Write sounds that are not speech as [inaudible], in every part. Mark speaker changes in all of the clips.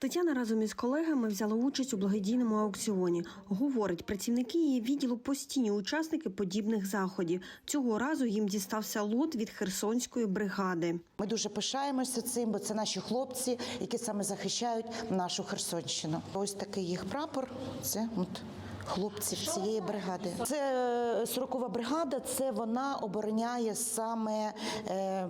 Speaker 1: Тетяна разом із колегами взяла участь у благодійному аукціоні. Говорить, працівники її відділу постійні учасники подібних заходів. Цього разу їм дістався лот від Херсонської бригади.
Speaker 2: Ми дуже пишаємося цим, бо це наші хлопці, які саме захищають нашу Херсонщину. Ось такий їх прапор. Це от. Хлопців цієї бригади. Це е, 40-ва бригада, це вона обороняє саме е,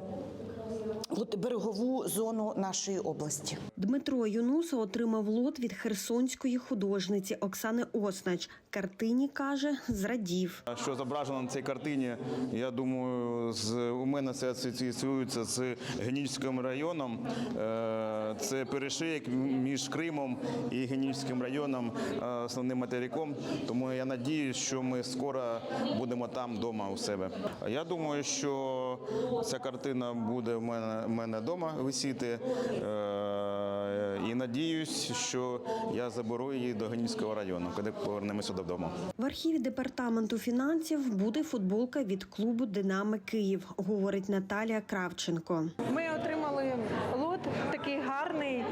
Speaker 2: от берегову зону нашої області.
Speaker 1: Дмитро Юнуса отримав лот від херсонської художниці Оксани Оснач. Картині каже, зрадів.
Speaker 3: Що зображено на цій картині, я думаю, з у мене це асоціюється з Генічським районом. Е, Це перешийок між Кримом і Генічським районом, е, основним материком. Тому я надіюсь, що ми скоро будемо там вдома у себе. Я думаю, що ця картина буде в мене, в мене вдома висіти. Е, І надіюсь, що я заберу її до Генічського району, коли повернемося додому.
Speaker 1: В архіві департаменту фінансів буде футболка від клубу Динамо Київ, говорить Наталія Кравченко.
Speaker 4: Ми отримали лот такий гарний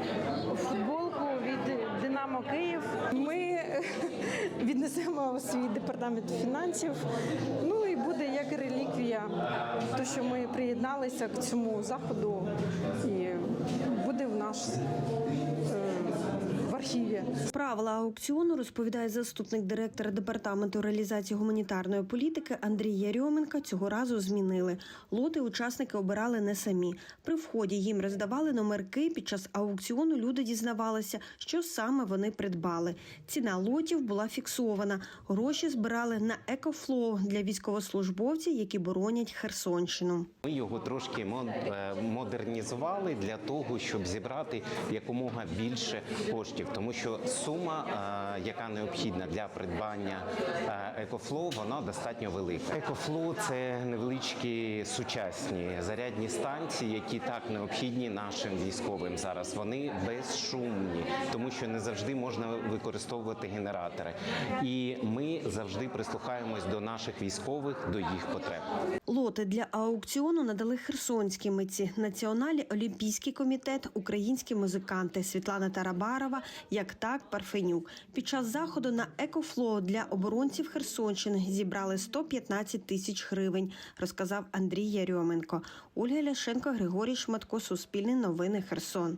Speaker 4: Динамо Київ. Ми [laughs] віднесемо свій департамент фінансів. Ну і буде як реліквія, то що ми приєдналися к цьому заходу і буде в нас е, архіві.
Speaker 1: Правила аукціону розповідає заступник директора департаменту реалізації гуманітарної політики Андрій Ярьоменко. Цього разу змінили. Лоти учасники обирали не самі. При вході їм роздавали номерки. Під час аукціону люди дізнавалися, що саме вони придбали. Ціна лотів була фіксована. Гроші збирали на екофлоу для військовослужбовців, які боронять Херсонщину.
Speaker 5: Ми його трошки е, модернізували для того, щоб зібрати якомога більше коштів, тому що сума, е, яка необхідна для придбання екофлоу, вона достатньо велика. Екофлоу це невеличкі сучасні зарядні станції, які так необхідні нашим військовим зараз. Вони безшумні, тому що не завжди можна використовувати генератори. І ми завжди прислухаємось до наших військових, до їх потреб.
Speaker 1: Лоти для аукціону надали херсонські митці, Національний олімпійський комітет, українські музиканти Світлана Тарабарова, як так Парфенюк. Під час заходу на екофло для оборонців Херсонщини зібрали 115 тисяч гривень, розказав Андрій Ярьоменко. Ольга Ляшенко, Григорій Шматко, Суспільне новини Херсон.